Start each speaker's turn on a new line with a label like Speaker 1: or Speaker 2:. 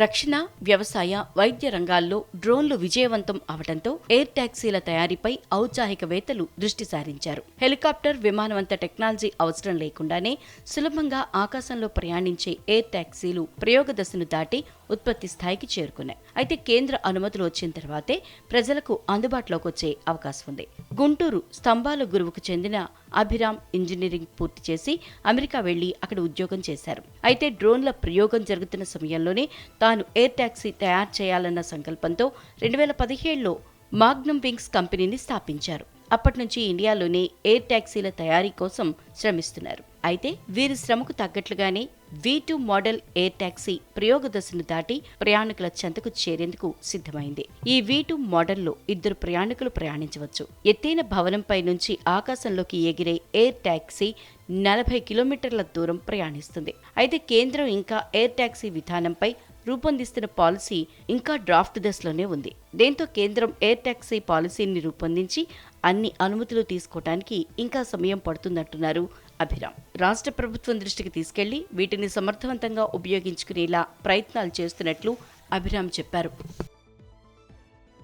Speaker 1: రక్షణ వ్యవసాయ వైద్య రంగాల్లో డ్రోన్లు విజయవంతం అవడంతో ఎయిర్ టాక్సీల తయారీపై ఔత్సాహికవేత్తలు దృష్టి సారించారు. హెలికాప్టర్ విమానవంత టెక్నాలజీ అవసరం లేకుండానే సులభంగా ఆకాశంలో ప్రయాణించే ఎయిర్ టాక్సీలు ప్రయోగ దశను దాటి ఉత్పత్తి స్థాయికి చేరుకున్నాయి. అయితే కేంద్ర అనుమతులు వచ్చిన తర్వాతే ప్రజలకు అందుబాటులోకి వచ్చే అవకాశం ఉంది. గుంటూరు స్తంభాల గురువుకు చెందిన అభిరామ్ ఇంజనీరింగ్ పూర్తి చేసి అమెరికా వెళ్ళి అక్కడ ఉద్యోగం చేశారు. అయితే డ్రోన్ల ప్రయోగం జరుగుతున్న సమయంలోనే తాను ఎయిర్ టాక్సీ తయారు చేయాలన్న సంకల్పంతో రెండు వేల పదిహేడులో మాగ్నమ్ వింగ్స్ కంపెనీని స్థాపించారు. అప్పటి నుంచి ఇండియాలోనే ఎయిర్ టాక్సీల తయారీ కోసం శ్రమిస్తున్నారు. అయితే వీరి శ్రమకు తగ్గట్లుగానే V two model air taxi ప్రయోగ దశను దాటి ప్రయాణికుల చెంతకు చేరేందుకు సిద్ధమైంది. ఈ వీ టూ మోడల్లో ఇద్దరు ప్రయాణికులు ప్రయాణించవచ్చు. ఎత్తైన భవనంపై నుంచి ఆకాశంలోకి ఎగిరే ఎయిర్ టాక్సీ నలభై కిలోమీటర్ల దూరం ప్రయాణిస్తుంది. అయితే కేంద్రం ఇంకా ఎయిర్ టాక్సీ విధానంపై రూపొందిస్తున్న పాలసీ ఇంకా డ్రాఫ్ట్ దశలోనే ఉంది. దీంతో కేంద్రం ఎయిర్ టాక్సీ పాలసీని రూపొందించి అన్ని అనుమతులు తీసుకోవడానికి ఇంకా సమయం పడుతుందంటున్నారు అభిరామ్. రాష్ట్ర ప్రభుత్వం దృష్టికి తీసుకెళ్ళి వీటిని సమర్థవంతంగా ఉపయోగించుకునేలా ప్రయత్నాలు చేస్తున్నట్లు అభిరామ్ చెప్పారు.